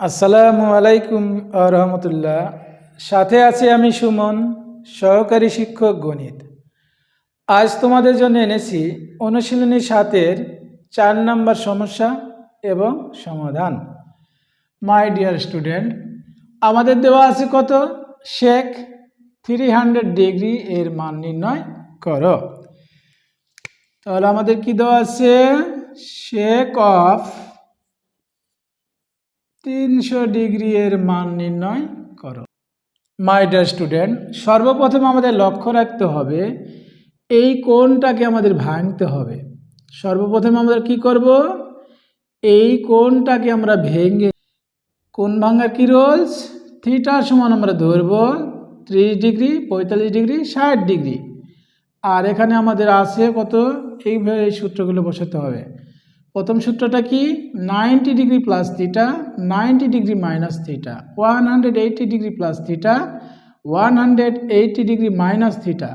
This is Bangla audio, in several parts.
আসসালামু আলাইকুম রহমতুল্লাহ সাথে আছে আমি সুমন, সহকারী শিক্ষক গণিত। আজ তোমাদের জন্য এনেছি অনুশীলনী সাতের চার নম্বর সমস্যা এবং সমাধান। মাই ডিয়ার স্টুডেন্ট আমাদের দেওয়া আছে কত? শেখ থ্রি হান্ড্রেড ডিগ্রি এর মান নির্ণয় করো। তাহলে আমাদের কি দেওয়া আছে? শেক অফ তিনশো ডিগ্রি এর মান নির্ণয় করো। মাই ডিয়ার স্টুডেন্ট সর্বপ্রথম আমাদের লক্ষ্য রাখতে হবে, এই কোণটাকে আমাদের ভাঙতে হবে। সর্বপ্রথম আমরা কি করব? এই কোণটাকে আমরা ভেঙে, কোণ ভাঙার কি রোলস? থিটার সমান আমরা ধরব ত্রিশ ডিগ্রি, পঁয়তাল্লিশ ডিগ্রি, ষাট ডিগ্রি। আর এখানে আমাদের আছে কত? এইভাবে এই সূত্রগুলো বসাতে হবে। প্রথম সূত্রটা কি? Ninety degree plus theta, ninety degree minus theta, one hundred eighty degree plus theta, one hundred eighty degree minus theta.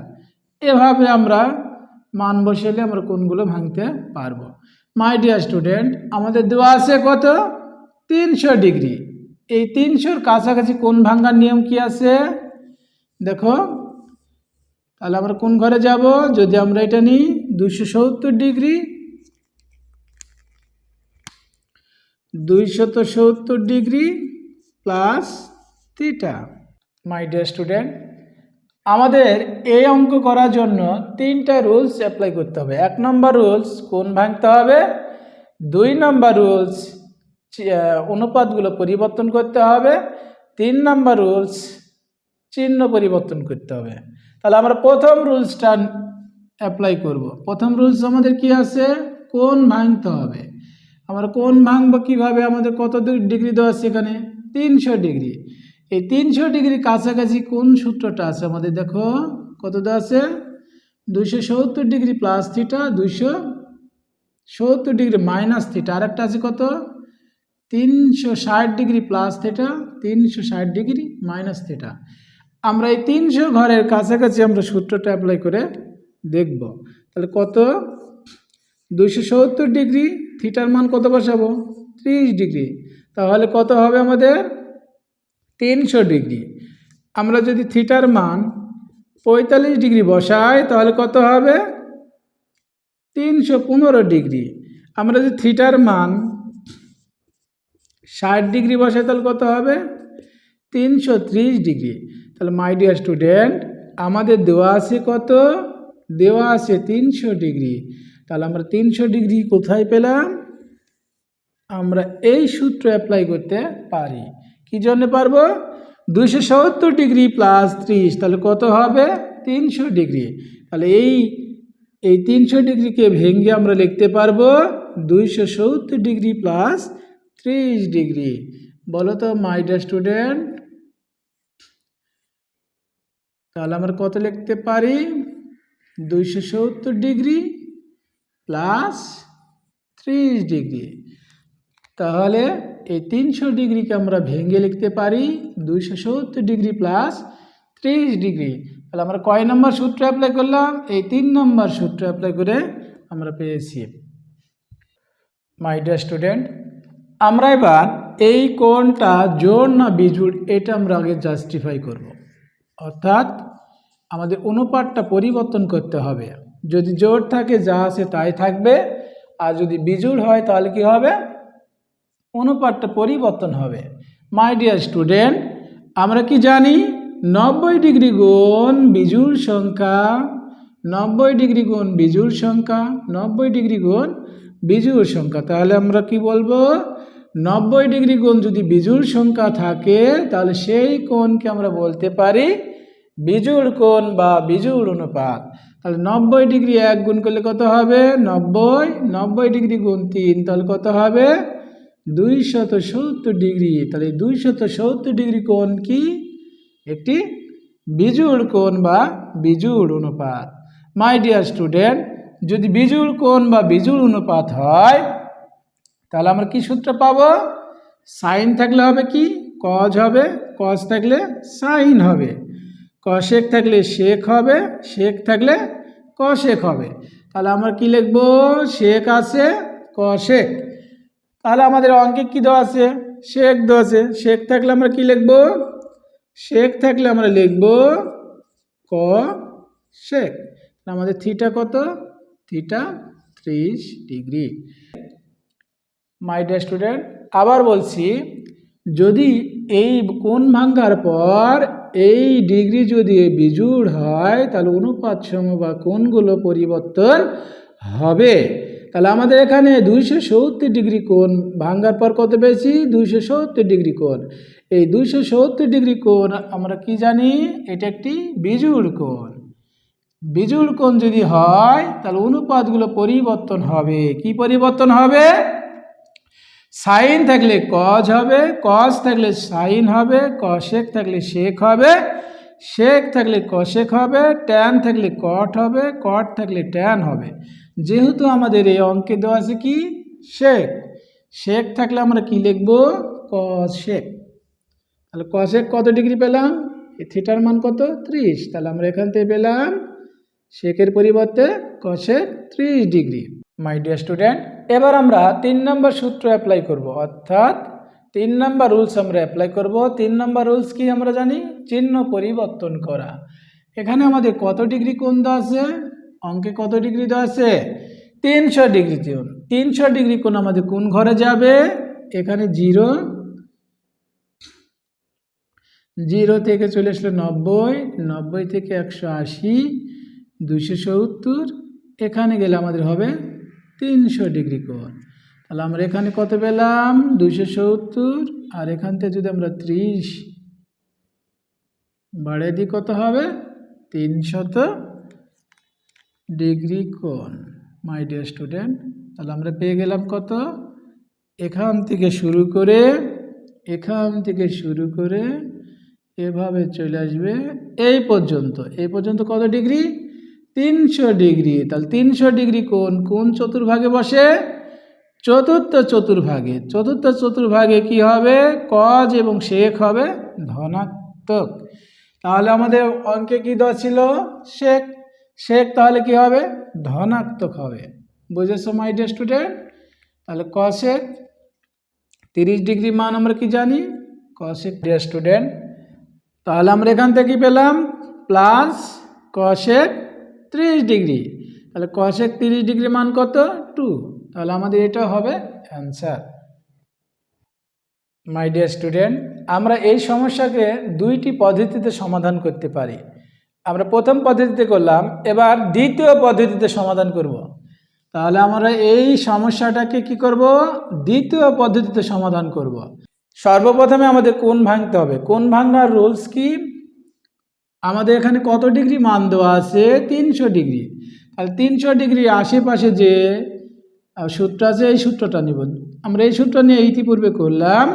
এভাবে আমরা মান বসালে আমরা কোনগুলো ভাঙতে পারব? মাই ডিয়ার স্টুডেন্ট, আমাদের দেওয়া আছে কত? তিনশো ডিগ্রি। এই তিনশোর কাছাকাছি কোন ভাঙার নিয়ম কি আছে? দেখো, তাহলে আমরা কোন ঘরে যাব? যদি আমরা এটা নিই দুশো সত্তর ডিগ্রি দুইশত সত্তর degree plus theta. My dear student আমাদের এই অঙ্ক করার জন্য তিনটা রুলস অ্যাপ্লাই করতে হবে। এক নম্বর রুলস কোন ভাঙতে হবে? দুই নম্বর রুলস অনুপাতগুলো পরিবর্তন করতে হবে। তিন নম্বর রুলস চিহ্ন পরিবর্তন করতে হবে। তাহলে আমরা প্রথম রুলসটা অ্যাপ্লাই করব। প্রথম রুলস আমাদের কি আছে? কোন ভাঙতে হবে? আমরা কোন ভাঙবো কীভাবে, আমাদের কত ডিগ্রি দেওয়া আছে এখানে? তিনশো ডিগ্রি এই তিনশো ডিগ্রি কাছাকাছি কোন সূত্রটা আছে আমাদের? দেখো, কত দেওয়া আছে? দুইশো সত্তর ডিগ্রি প্লাস থিটা দুইশো সত্তর ডিগ্রি মাইনাস থিটা আরেকটা আছে কত? তিনশো ষাট ডিগ্রি প্লাস থিটা তিনশো ষাট ডিগ্রি মাইনাস থিটা আমরা এই তিনশো ঘরের কাছাকাছি আমরা সূত্রটা অ্যাপ্লাই করে দেখব। তাহলে কত? দুইশো সত্তর ডিগ্রি থিটার মান কত বসাবো? ত্রিশ ডিগ্রি। তাহলে কত হবে আমাদের? তিনশো ডিগ্রি। আমরা যদি থিটার মান পঁয়তাল্লিশ ডিগ্রি বসাই, তাহলে কত হবে? তিনশো পনেরো ডিগ্রি। আমরা যদি থিটার মান ষাট ডিগ্রি বসাই, তাহলে কত হবে? তিনশো ত্রিশ ডিগ্রি। তাহলে মাই ডিয়ার স্টুডেন্ট আমাদের দেওয়া আছে কত? দেওয়া আছে তিনশো ডিগ্রি। তাহলে আমরা তিনশো ডিগ্রি কোথায় পেলাম? আমরা এই সূত্র অ্যাপ্লাই করতে পারি। কি জন্য পারব? দুইশো সত্তর ডিগ্রি প্লাস ত্রিশ, তাহলে কত হবে? তিনশো ডিগ্রি। তাহলে এই এই তিনশো ডিগ্রিকে ভেঙে আমরা লিখতে পারব দুইশো সত্তর ডিগ্রি প্লাস ত্রিশ ডিগ্রি। বলো তো মাই ডিয়ার স্টুডেন্ট তাহলে আমরা কত লিখতে পারি? দুইশো সত্তর ডিগ্রি। প্লাস ত্রিশ ডিগ্রি তাহলে এই তিনশো ডিগ্রিকে আমরা ভেঙে লিখতে পারি দুইশো সত্তর ডিগ্রি প্লাস ত্রিশ ডিগ্রি তাহলে আমরা কয় নম্বর সূত্র অ্যাপ্লাই করলাম? এই তিন নম্বর সূত্র অ্যাপ্লাই করে আমরা পেয়েছি। মাই ডিয়ার স্টুডেন্ট আমরা এবার এই কোণটা জোর না বিজুড় এটা আমরা আগে জাস্টিফাই করব। অর্থাৎ আমাদের অনুপাতটা পরিবর্তন করতে হবে। যদি জোর থাকে, যা আছে তাই থাকবে। আর যদি বিজুড় হয়, তাহলে কি হবে? অনুপাতটা পরিবর্তন হবে। মাই ডিয়ার স্টুডেন্ট আমরা কি জানি? নব্বই ডিগ্রি গুণ বিজুড় সংখ্যা, নব্বই ডিগ্রি গুণ বিজুড় সংখ্যা, নব্বই ডিগ্রি গুণ বিজুড় সংখ্যা। তাহলে আমরা কি বলব? নব্বই ডিগ্রি গুণ যদি বিজুড় সংখ্যা থাকে, তাহলে সেই কোণকে আমরা বলতে পারি বিজুড় কোণ বা বিজুড় অনুপাত। তাহলে নব্বই ডিগ্রি এক গুণ করলে কত হবে? নব্বই। নব্বই ডিগ্রি গুণ তিন, তাহলে কত হবে? দুইশত সত্তর ডিগ্রি। তাহলে দুইশত সত্তর ডিগ্রি কোণ কি? একটি বিজুড় কোণ বা বিজুড় অনুপাত। মাই ডিয়ার স্টুডেন্ট যদি বিজুড় কোণ বা বিজুড় অনুপাত হয়, তাহলে আমরা কি সূত্র পাবো? সাইন থাকলে হবে কি? কজ হবে। কজ থাকলে সাইন হবে। কশেক থাকলে শেখ হবে শেখ থাকলে কশেক হবে। তাহলে আমরা কি লিখব? শেখ আছে কশেক তাহলে আমাদের অঙ্কে কি দেওয়া আছে? শেখ দেওয়া আছে। শেখ থাকলে আমরা কি লিখব? শেখ থাকলে আমরা লিখব ক শেখ আমাদের থিটা কত? থিটা ত্রিশ ডিগ্রি। মাই ডিয়ার স্টুডেন্ট, আবার বলছি, যদি এই কোণ ভাঙ্গার পর এই ডিগ্রি যদি বিজুড় হয়, তাহলে অনুপাত সম বা কোণগুলো পরিবর্তন হবে। তাহলে আমাদের এখানে দুইশো সত্তর ডিগ্রি কোণ ভাঙ্গার পর কত পেয়েছি? দুইশো সত্তর ডিগ্রি কোণ। এই দুইশো সত্তর ডিগ্রি কোণ আমরা কি জানি? এটা একটি বিজুড় কোণ। বিজুড় কোণ যদি হয়, তাহলে অনুপাতগুলো পরিবর্তন হবে। কি পরিবর্তন হবে? সাইন থাকলে কজ হবে, কজ থাকলে সাইন হবে, কশেক থাকলে শেক হবে, শেক থাকলে কশেক হবে, ট্যান থাকলে কট হবে, কট থাকলে ট্যান হবে। যেহেতু আমাদের এই অঙ্কে দেওয়া আছে কি? শেক। শেক থাকলে আমরা কি লিখব? কশেক তাহলে কশেক কত ডিগ্রি পেলাম? থিটার মান কত? ত্রিশ। তাহলে আমরা এখান থেকে পেলাম শেকের পরিবর্তে কশেক ত্রিশ ডিগ্রি। মাই ডিয়ার স্টুডেন্ট এবার আমরা তিন নম্বর সূত্র অ্যাপ্লাই করব। অর্থাৎ তিন নম্বর রুলস আমরা অ্যাপ্লাই করব। তিন নম্বর রুলস কি আমরা জানি? চিহ্ন পরিবর্তন করা। এখানে আমাদের কত ডিগ্রি কোণ দেওয়া আছে? অঙ্কে কত ডিগ্রি দেওয়া আছে? তিনশো ডিগ্রি কোণ। তিনশো ডিগ্রি কোণ আমাদের কোন ঘরে যাবে? এখানে জিরো। জিরো থেকে চলে আসলো নব্বই। নব্বই থেকে একশো আশি। দুশো সত্তর। এখানে গেলে আমাদের হবে তিনশো ডিগ্রি কোণ। তাহলে আমরা এখানে কত পেলাম? দুশো সত্তর। আর এখান থেকে যদি আমরা ত্রিশ বাড়িয়ে দিই, কত হবে? তিনশত ডিগ্রি কোণ মাই ডিয়ার স্টুডেন্ট তাহলে আমরা পেয়ে গেলাম কত? এখান থেকে শুরু করে, এখান থেকে শুরু করে, এভাবে চলে আসবে এই পর্যন্ত। এই পর্যন্ত কত ডিগ্রি? তিনশো ডিগ্রি, তাহলে তিনশো ডিগ্রি কোন কোন চতুর্ভাগে বসে, চতুর্থ চতুর্ভাগে চতুর্থ চতুর্ভাগে কি হবে? কজ এবং শেখ হবে, ধনাত্মক। তাহলে আমাদের অঙ্কে কি দেওয়া ছিল? শেখ শেখ তাহলে কি হবে? ধনাত্মক হবে। বুঝেছ মাই ডিয়ার স্টুডেন্ট তাহলে কশেক তিরিশ ডিগ্রি মান আমরা কি জানি? কশেক ডিয়ার স্টুডেন্ট তাহলে আমরা এখান থেকে পেলাম? প্লাস কশেক ত্রিশ ডিগ্রি। তাহলে কশেক তিরিশ ডিগ্রি মান কত? টু তাহলে আমাদের এটা হবে অ্যান্সার মাই ডিয়ার স্টুডেন্ট আমরা এই সমস্যাকে দুইটি পদ্ধতিতে সমাধান করতে পারি। আমরা প্রথম পদ্ধতিতে করলাম, এবার দ্বিতীয় পদ্ধতিতে সমাধান করব। তাহলে আমরা এই সমস্যাটাকে কি করব? দ্বিতীয় পদ্ধতিতে সমাধান করব। সর্বপ্রথমে আমাদের কোন ভাঙতে হবে। কোন ভাঙার রুলস কি? আমাদের এখানে কত ডিগ্রি মান দেওয়া আছে? তিনশো ডিগ্রি। তাহলে তিনশো ডিগ্রি আশেপাশে যে সূত্র আছে, এই সূত্রটা নিব। আমরা এই সূত্র নিয়ে ইতিপূর্বে করলাম।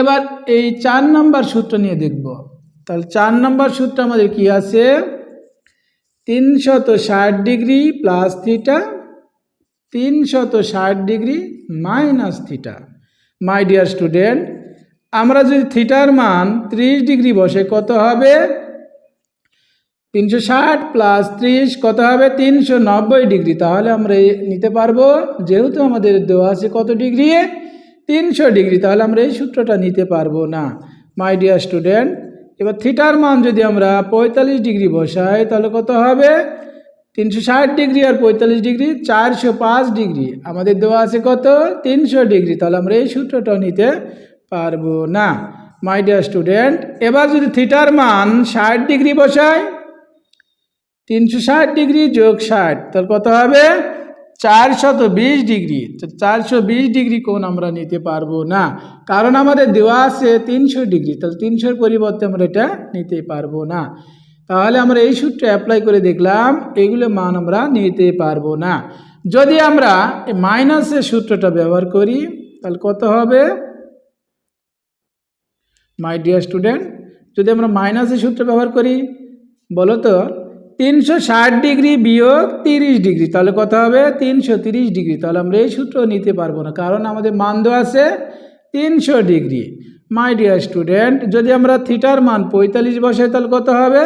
এবার এই চার নাম্বার সূত্র নিয়ে দেখব। তাহলে চার নাম্বার সূত্র আমাদের কি আছে? তিনশত ষাট ডিগ্রি প্লাস থিটা, তিনশত ষাট degree minus theta. My dear student, আমরা যদি থিটার মান ত্রিশ ডিগ্রি বসে কত হবে? তিনশো ষাট প্লাস ত্রিশ, কত হবে? তিনশো নব্বই ডিগ্রি তাহলে আমরা নিতে পারব, যেহেতু আমাদের দেওয়া আছে কত ডিগ্রি তিনশো ডিগ্রি তাহলে আমরা এই সূত্রটা নিতে পারব না মাই ডিয়ার স্টুডেন্ট এবার থিটার মান যদি আমরা পঁয়তাল্লিশ ডিগ্রি বসাই, তাহলে কত হবে? তিনশো ষাট ডিগ্রি আর পঁয়তাল্লিশ ডিগ্রি চারশো পাঁচ ডিগ্রি আমাদের দেওয়া আছে কত? তিনশো ডিগ্রি তাহলে আমরা এই সূত্রটা নিতে পারব না মাই ডিয়ার স্টুডেন্ট এবার যদি থিটার মান ষাট ডিগ্রি বসাই তিনশো ষাট ডিগ্রি যোগ ষাট, তাহলে কত হবে? চারশত বিশ ডিগ্রি। তো চারশো বিশ ডিগ্রি কোণ আমরা নিতে পারব না। কারণ আমাদের দেওয়া আছে তিনশো ডিগ্রি, তাহলে তিনশোর পরিবর্তে আমরা এটা নিতে পারব না। তাহলে আমরা এই সূত্র অ্যাপ্লাই করে দেখলাম, এগুলো মান আমরা নিতে পারব না। যদি আমরা মাইনাসের সূত্রটা ব্যবহার করি, তাহলে কত হবে? মাই ডিয়ার স্টুডেন্ট যদি আমরা মাইনাসের সূত্র ব্যবহার করি, বলো তো? তিনশো ষাট ডিগ্রি বিয়োগ তিরিশ ডিগ্রি, তাহলে কত হবে? তিনশো তিরিশ ডিগ্রি। তাহলে আমরা এই সূত্র নিতে পারব না, কারণ আমাদের মান দেওয়া আছে তিনশো ডিগ্রি। মাই ডিয়ার স্টুডেন্ট যদি আমরা থিটার মান পঁয়তাল্লিশ বসাই, তাহলে কত হবে?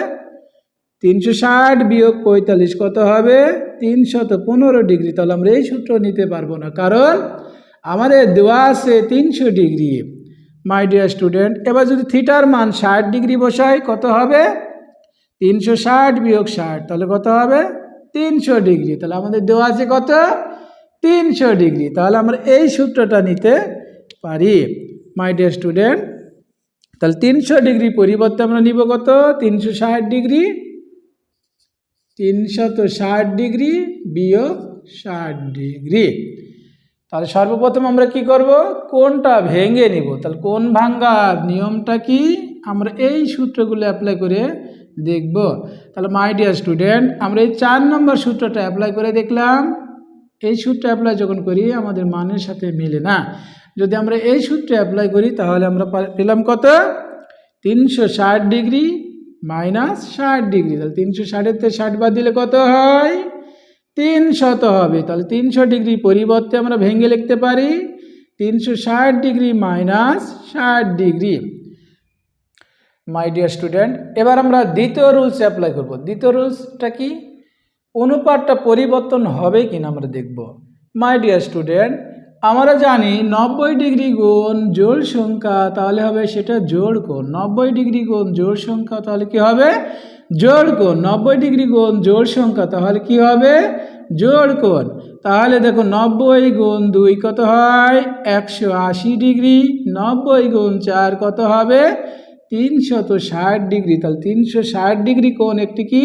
তিনশো ষাট বিয়োগ পঁয়তাল্লিশ, কত হবে? তিনশত পনেরো ডিগ্রি। তাহলে আমরা এই সূত্র নিতে পারব না, কারণ আমাদের দেওয়া আছে তিনশো ডিগ্রি। মাই ডিয়ার স্টুডেন্ট এবার যদি থিটার মান ষাট ডিগ্রি বসাই, কত হবে? তিনশো ষাট বিয়োগ ষাট, তাহলে কত হবে? তিনশো ডিগ্রি। তাহলে আমাদের দেওয়া আছে কত? তিনশো ডিগ্রি। তাহলে আমরা এই সূত্রটা নিতে পারি মাই ডিয়ার স্টুডেন্ট তাহলে তিনশো ডিগ্রি পরিবর্তে আমরা নিব কত? তিনশো ষাট ডিগ্রি। তিনশত ষাট ডিগ্রি বিয়োগ ষাট ডিগ্রি। তাহলে সর্বপ্রথম আমরা কি করব? কোনটা ভেঙে নিব? তাহলে কোন ভাঙ্গার নিয়মটা কি? আমরা এই সূত্রগুলো অ্যাপ্লাই করে দেখব। তাহলে মাই ডিয়ার স্টুডেন্ট আমরা এই চার নম্বর সূত্রটা অ্যাপ্লাই করে দেখলাম। এই সূত্র অ্যাপ্লাই যখন করি, আমাদের মানের সাথে মিলে না। যদি আমরা এই সূত্রে অ্যাপ্লাই করি, তাহলে আমরা পেলাম কত? তিনশো ষাট ডিগ্রি মাইনাস ষাট ডিগ্রি। তাহলে তিনশো ষাটের থেকে ষাট বাদ দিলে কত হয়? তিনশত হবে। তাহলে তিনশো ডিগ্রি পরিবর্তে আমরা ভেঙে লিখতে পারি। তিনশো ষাট ডিগ্রি মাইনাস ষাট ডিগ্রি। মাই ডিয়ার স্টুডেন্ট এবার আমরা দ্বিতীয় রুলস অ্যাপ্লাই করব। দ্বিতীয় রুলসটা কি? অনুপাতটা পরিবর্তন হবে কিনা আমরা দেখব। মাই ডিয়ার স্টুডেন্ট আমরা জানি নব্বই ডিগ্রি গুণ জোড় সংখ্যা তাহলে হবে সেটা জোড় কোণ। নব্বই ডিগ্রি গুণ জোড় সংখ্যা তাহলে কি হবে? জোড় কোণ। নব্বই ডিগ্রি গুণ জোড় সংখ্যা তাহলে কি হবে? জোড় কোণ। তাহলে দেখো নব্বই গুণ দুই কত হয়? একশো আশি ডিগ্রি। নব্বই গুণ চার কত হবে? তিনশত ষাট ডিগ্রি, তাহলে তিনশো ষাট ডিগ্রি কোণ একটি কি?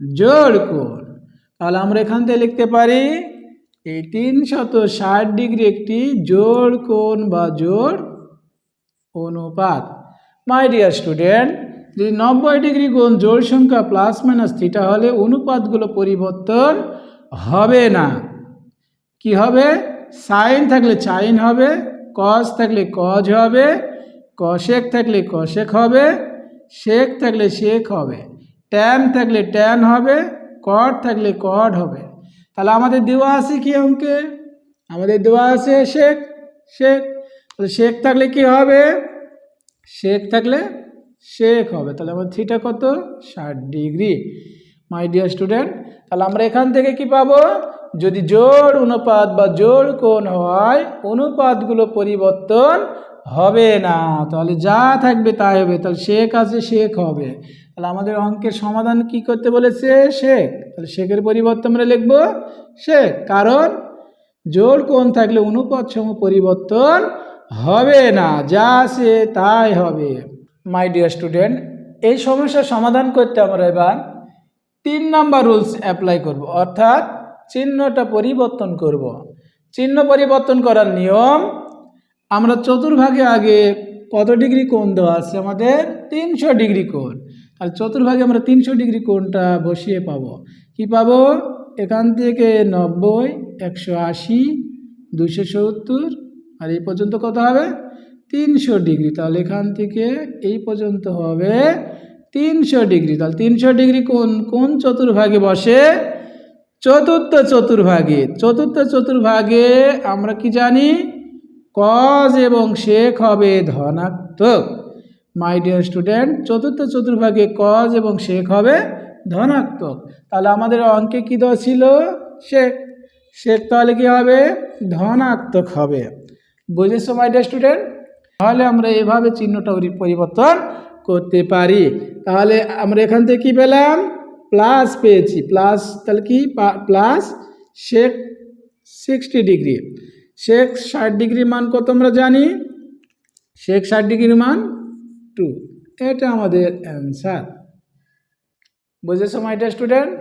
জোড় কোণ। তাহলে আমরা এখান থেকে লিখতে পারি, এই তিনশত ষাট ডিগ্রি একটি জোড় কোণ বা জোড় অনুপাত। মাই ডিয়ার স্টুডেন্ট যদি নব্বই ডিগ্রি কোণ জোড় সংখ্যা প্লাস মাইনাস থিটা হলে অনুপাতগুলো পরিবর্তন হবে না। কি হবে? সাইন থাকলে সাইন হবে কজ থাকলে কজ হবে কশেক থাকলে কশেক হবে শেখ থাকলে শেখ হবে, ট্যান থাকলে ট্যান হবে, কট থাকলে কট হবে। তাহলে আমাদের দেওয়া আছে কি অঙ্কে? আমাদের দেওয়া আছে শেখ শেখ শেক থাকলে কি হবে? শেখ থাকলে শেখ হবে। তাহলে আমার থিটা কত? ষাট ডিগ্রি। মাই ডিয়ার স্টুডেন্ট, তাহলে আমরা এখান থেকে কি পাবো? যদি জোড় অনুপাত বা জোড় কোণ হয়, অনুপাতগুলো পরিবর্তন হবে না, তাহলে যা থাকবে তাই হবে, তাহলে শেখ আছে শেখ হবে। তাহলে আমাদের অঙ্কের সমাধান কি করতে বলেছে? শেখ। তাহলে শেখের পরিবর্তে আমরা লিখব শেখ, কারণ জোর কোণ থাকলে অনুপাত সম পরিবর্তন হবে না, যা আছে তাই হবে। মাই ডিয়ার স্টুডেন্ট এই সমস্যার সমাধান করতে আমরা এবার তিন নাম্বার রুলস অ্যাপ্লাই করব, অর্থাৎ চিহ্নটা পরিবর্তন করব। চিহ্ন পরিবর্তন করার নিয়ম আমরা চতুর্ভাগে আগে কত ডিগ্রি কোণ দেওয়া আছে আমাদের? তিনশো ডিগ্রি কোণ। আর চতুর্ভাগে আমরা তিনশো ডিগ্রি কোণটা বসিয়ে পাবো। কি পাবো? এখান থেকে নব্বই, একশো আশি দুশো সত্তর, আর এই পর্যন্ত কত হবে? তিনশো ডিগ্রি। তাহলে এখান থেকে এই পর্যন্ত হবে তিনশো ডিগ্রি। তাহলে তিনশো ডিগ্রি কোন কোন চতুর্ভাগে বসে? চতুর্থ চতুর্ভাগে। চতুর্থ চতুর্ভাগে আমরা কি জানি? কজ এবং শেখ হবে ধনাত্মক। মাই ডিয়ার স্টুডেন্ট চতুর্থ চতুর্ভাগে কজ এবং শেখ হবে ধনাত্মক। তাহলে আমাদের অঙ্কে কী দেওয়া ছিল? শেখ। শেখ তাহলে কী হবে? ধনাত্মক হবে। বুঝেছ মাই ডিয়ার স্টুডেন্ট তাহলে আমরা এভাবে চিহ্নটা পরিবর্তন করতে পারি। তাহলে আমরা এখান থেকে কী পেলাম? প্লাস পেয়েছি। প্লাস তাহলে কি? প্লাস শেখ সিক্সটি ডিগ্রি শেখ ষাট ডিগ্রি মান কত আমরা জানি? শেখ ষাট ডিগ্রি মান টু। এটা আমাদের অ্যান্সার। বুঝেছ মাইটা স্টুডেন্ট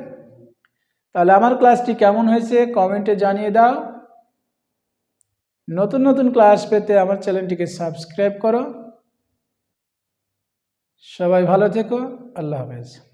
তাহলে আমার ক্লাসটি কেমন হয়েছে? কমেন্টে জানিয়ে দাও। নতুন নতুন ক্লাস পেতে আমার চ্যানেলটিকে সাবস্ক্রাইব করো। সবাই ভালো থেকো। আল্লাহ হাফেজ।